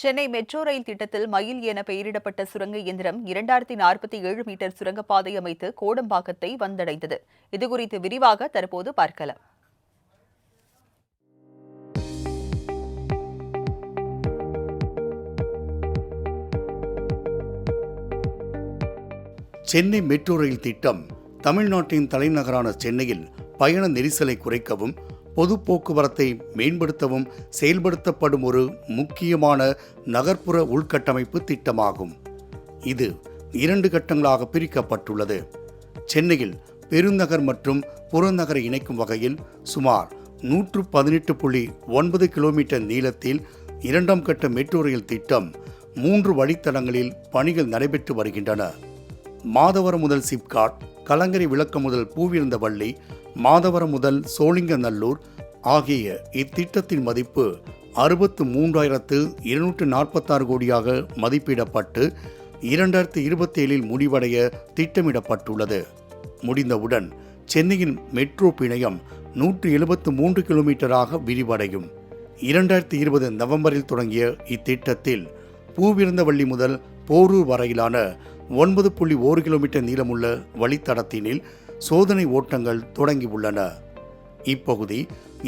Chennai metro rail திட்டத்தில் மயில் என பெயரிடப்பட்ட சுரங்க இயந்திரம் இரண்டாயிரத்தி நாற்பத்தி ஏழு மீட்டர் சுரங்கப்பாதை அமைத்து கோடம்பாக்கத்தை வந்தடைந்தது. இதுகுறித்து விரிவாக தற்போது பார்க்கலாம். சென்னை மெட்ரோ ரயில் திட்டம் தமிழ்நாட்டின் தலைநகரான சென்னையில் பயண நெரிசலை குறைக்கவும் பொது போக்குவரத்தை மேம்படுத்தவும் செயல்படுத்தப்படும் ஒரு முக்கியமான நகர்ப்புற உள்கட்டமைப்பு திட்டமாகும். இது இரண்டு கட்டங்களாக பிரிக்கப்பட்டுள்ளது. சென்னையில் பெருநகர் மற்றும் புறநகரை இணைக்கும் வகையில் சுமார் நூற்று பதினெட்டு புள்ளி ஒன்பது கிலோமீட்டர் நீளத்தில் இரண்டாம் கட்ட மெட்ரோ ரயில் திட்டம் மூன்று வழித்தடங்களில் பணிகள் நடைபெற்று வருகின்றன. மாதவரம் முதல் சிப்காட் கலங்கரை விளக்கம் முதல் பூவிருந்தவள்ளி மாதவரம் முதல் சோழிங்கநல்லூர் ஆகிய இத்திட்டத்தின் மதிப்பு அறுபத்து மூன்றாயிரத்து இருநூற்று நாற்பத்தாறு கோடியாக மதிப்பிடப்பட்டு இரண்டாயிரத்தி இருபத்தி ஏழில் முடிவடைய திட்டமிடப்பட்டுள்ளது. முடிந்தவுடன் சென்னையின் மெட்ரோ பிணையம் நூற்று எழுபத்து மூன்று கிலோமீட்டராக விரிவடையும். இரண்டாயிரத்தி இருபது நவம்பரில் தொடங்கிய இத்திட்டத்தில் பூவிருந்தவள்ளி முதல் போரூர் வரையிலான ஒன்பது புள்ளி ஒரு கிலோமீட்டர் நீளமுள்ள வழித்தடத்தினில் சோதனை ஓட்டங்கள் தொடங்கியுள்ளன. இப்பகுதி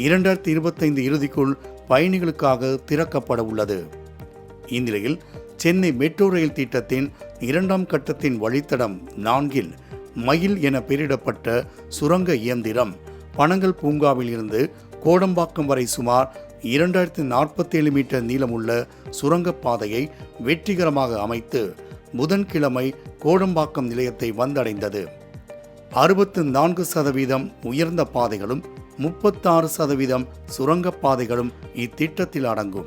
இரண்டாயிரத்தி இருபத்தைந்து இறுதிக்குள் பயணிகளுக்காக திறக்கப்பட உள்ளது. இந்நிலையில் சென்னை மெட்ரோ ரயில் திட்டத்தின் இரண்டாம் கட்டத்தின் வழித்தடம் நான்கில் மயில் என பெயரிடப்பட்ட சுரங்க இயந்திரம் பனங்கல் பூங்காவில் இருந்து கோடம்பாக்கம் வரை சுமார் இரண்டாயிரத்தி நாற்பத்தேழு மீட்டர் நீளமுள்ள சுரங்கப்பாதையை வெற்றிகரமாக அமைத்து புதன்கிழமை கோடம்பாக்கம் நிலையத்தை வந்தடைந்தது. அறுபத்து நான்கு சதவீதம் உயர்ந்த பாதைகளும் முப்பத்தாறு சதவீதம் சுரங்கப்பாதைகளும் இத்திட்டத்தில் அடங்கும்.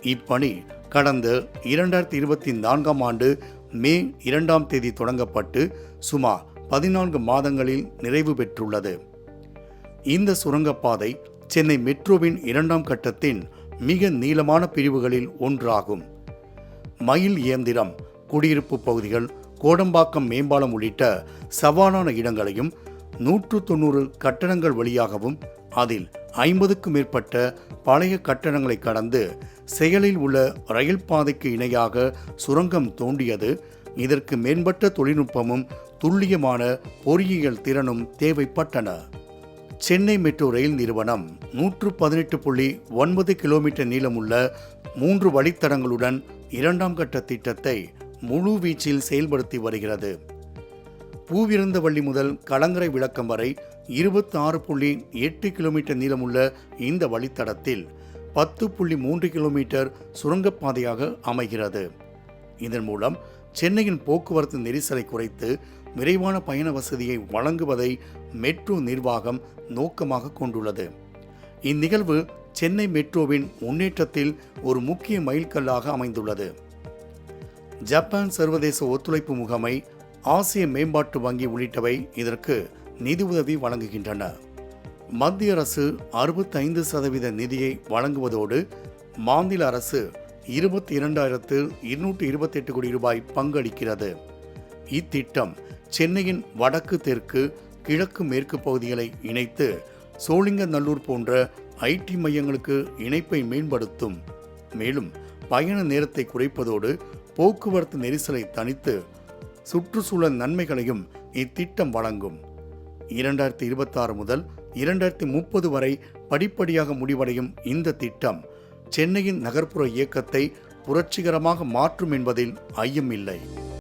இப்பணி கடந்த இரண்டாயிரத்தி இருபத்தி நான்காம் ஆண்டு மே இரண்டாம் தேதி தொடங்கப்பட்டு சுமார் பதினான்கு மாதங்களில் நிறைவு பெற்றுள்ளது. இந்த சுரங்கப்பாதை சென்னை மெட்ரோவின் இரண்டாம் கட்டத்தின் மிக நீளமான பிரிவுகளில் ஒன்றாகும். மயில் இயந்திரம் குடியிருப்பு பகுதிகள் கோடம்பாக்கம் மேம்பாலம் உள்ளிட்ட சவாலான இடங்களையும் நூற்று தொண்ணூறு கட்டடங்கள் வழியாகவும் அதில் ஐம்பதுக்கும் மேற்பட்ட பழைய கட்டடங்களை கடந்து செயலில் உள்ள ரயில் பாதைக்கு இணையாக சுரங்கம் தோண்டியது. இதற்கு மேம்பட்ட தொழில்நுட்பமும் துல்லியமான பொறியியல் திறனும் தேவைப்பட்டன. சென்னை மெட்ரோ ரயில் நிறுவனம் நூற்று பதினெட்டு புள்ளி ஒன்பது கிலோமீட்டர் நீளமுள்ள மூன்று வழித்தடங்களுடன் இரண்டாம் கட்ட திட்டத்தை முழு வீச்சில் செயல்படுத்தி வருகிறது. பூவிருந்தவள்ளி முதல் கலங்கரை விளக்கம் வரை இருபத்தி ஆறு புள்ளி எட்டு கிலோமீட்டர் நீளமுள்ள இந்த வழித்தடத்தில் பத்து புள்ளி மூன்று கிலோமீட்டர் சுரங்கப்பாதையாக அமைகிறது. இதன் மூலம் சென்னையின் போக்குவரத்து நெரிசலை குறைத்து விரைவான பயண வசதியை வழங்குவதை மெட்ரோ நிர்வாகம் நோக்கமாக கொண்டுள்ளது. இந்நிகழ்வு சென்னை மெட்ரோவின் முன்னேற்றத்தில் ஒரு முக்கிய மைல்கல்லாக அமைந்துள்ளது. ஜப்பான் சர்வதேச ஒத்துழைப்பு முகமை ஆசிய மேம்பாட்டு வங்கி உள்ளிட்டவை இதற்கு நிதி உதவி வழங்குகின்றன. மத்திய அரசு அறுபத்தைந்து சதவீத நிதியை வழங்குவதோடு மாநில அரசு இருபத்தி இரண்டாயிரத்து இருநூற்றி இருபத்தெட்டு கோடி ரூபாய் பங்களிக்கிறது. இத்திட்டம் சென்னையின் வடக்கு தெற்கு கிழக்கு மேற்கு பகுதிகளை இணைத்து சோழிங்கநல்லூர் போன்ற ஐடி மையங்களுக்கு இணைப்பை மேம்படுத்தும். மேலும் பயண நேரத்தை குறைப்பதோடு போக்குவரத்து நெரிசலை தணித்து சுற்றுச்சூழல் நன்மைகளையும் இத்திட்டம் வழங்கும். இரண்டாயிரத்தி இருபத்தாறு முதல் இரண்டாயிரத்தி முப்பது வரை படிப்படியாக முடிவடையும் இந்த திட்டம் சென்னையின் நகர்ப்புற இயக்கத்தை புரட்சிகரமாக மாற்றும் என்பதில் ஐயமில்லை.